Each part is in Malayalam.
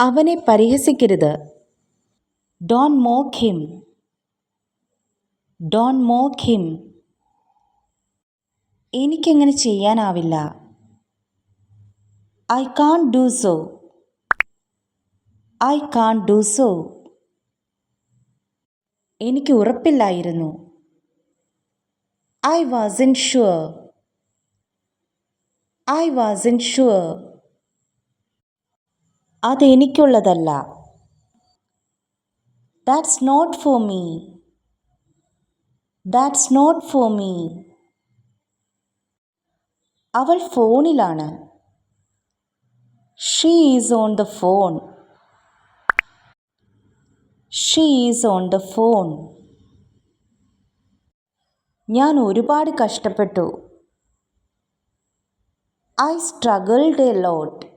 അവനെ പരിഹസിക്കരുത്. Don't mock him don't mock him എനിക്കങ്ങനെ ചെയ്യാനാവില്ല. I can't do so. I can't do so. എനിക്ക് ഉറപ്പില്ലായിരുന്നു. I was unsure. I was unsure. അതെനിക്കുള്ളതല്ല. That's not for me that's not for me അവൾ ഫോണിലാണ്. She is on the phone she is on the phone ഞാൻ ഒരുപാട് കഷ്ടപ്പെട്ടു. I struggled a lot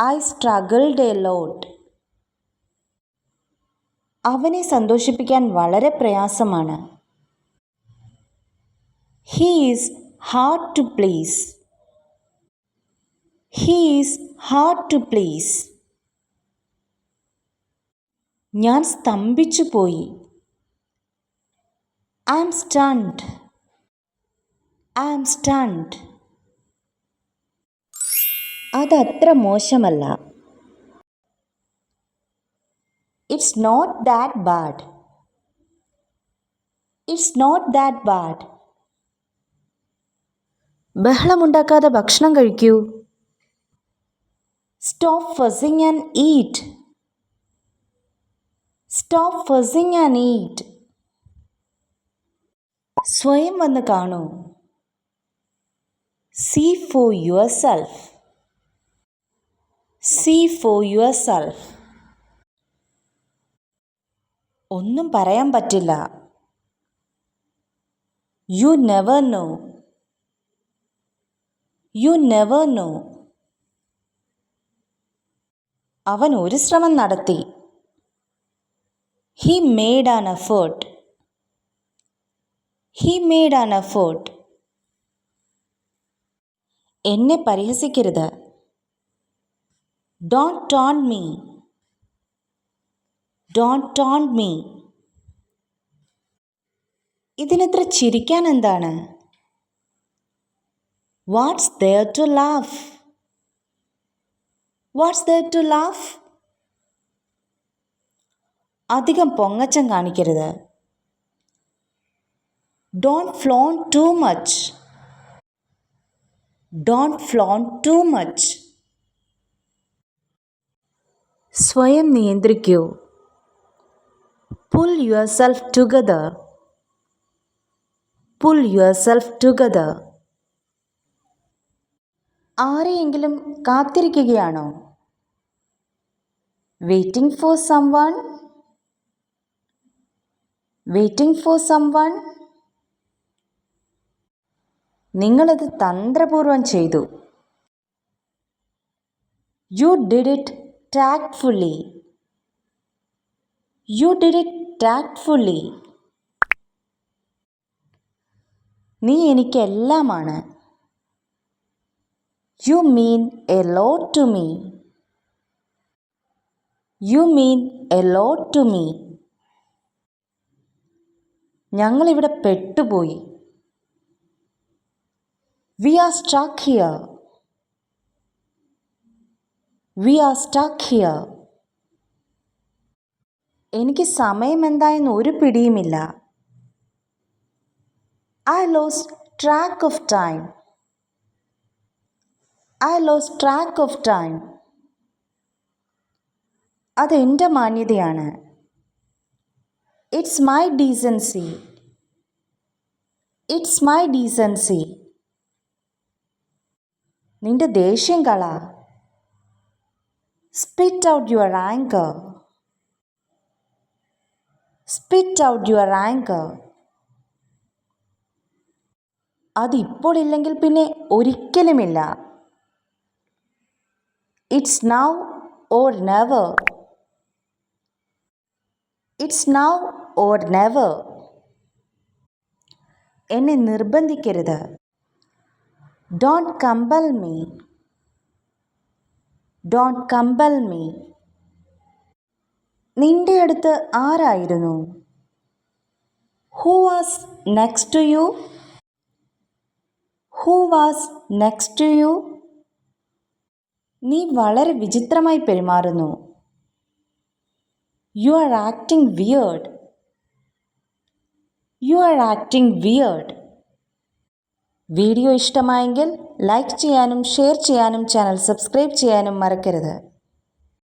I struggled a lot അവനെ സന്തോഷിപ്പിക്കാൻ വളരെ പ്രയാസമാണ്. He is hard to please he is hard to please ഞാൻ സ്തംഭിച്ചു പോയി. I am stunned I am stunned അതത്ര മോശമല്ല it's not that bad it's not that bad ബഹളമുണ്ടാക്കാതെ ഭക്ഷണം കഴിക്കൂ stop fussing and eat stop fussing and eat സ്വയം വന്ന് കാണൂ see for your self see for yourself ഒന്നും പറയാൻ പറ്റില്ല. You never know you never know അവൻ ഒരു ശ്രമം നടത്തി. He made an effort he made an effort എന്നെ പരിഹസിക്കരുത്. don't taunt me don't taunt me ഇതിനെത്ര ചിരിക്കാൻ എന്താണ് what's there to laugh what's there to laugh അധികം പൊങ്ങച്ചം കാണിക്കരുത് don't flaunt too much don't flaunt too much സ്വയം നിയന്ത്രിക്കൂ. Pull yourself together pull yourself together ആരെയെങ്കിലും കാത്തിരിക്കുകയാണോ? Waiting for someone waiting for someone നിങ്ങളത് തന്ത്രപൂർവം ചെയ്തു. You did it tactfully you did it tactfully നീ എനിക്ക് എല്ലാമാണ് you mean a lot to me you mean a lot to me ഞങ്ങളിവിടെ പെട്ടുപോയി. We are struck here we are stuck here എനിക്ക് സമയം എന്തായെന്ന് ഒരു പിടിയുമില്ല. I lose track of time I lose track of time അതെന്റെ മാന്യതയാണ്. It's my decency it's my decency നിന്റെ ദേഷ്യം കള. Spit out your anger spit out your anger അതിപ്പോൾ ഇല്ലെങ്കിൽ പിന്നെ ഒരിക്കലുമില്ല. It's now or never it's now or never എന്നെ നിർബന്ധിക്കരുത്. Don't compel me don't compel me നിന്റെ അടുത്ത് ആരായിരുന്നു? Who was next to you who was next to you നീ വളരെ വിചിത്രമായി പെരുമാറുന്നു. You are acting weird you are acting weird video ഇഷ്ടമായെങ്കിൽ ലൈക്ക് ചെയ്യാനും ഷെയർ ചെയ്യാനും ചാനൽ സബ്സ്ക്രൈബ് ചെയ്യാനും മറക്കരുത്.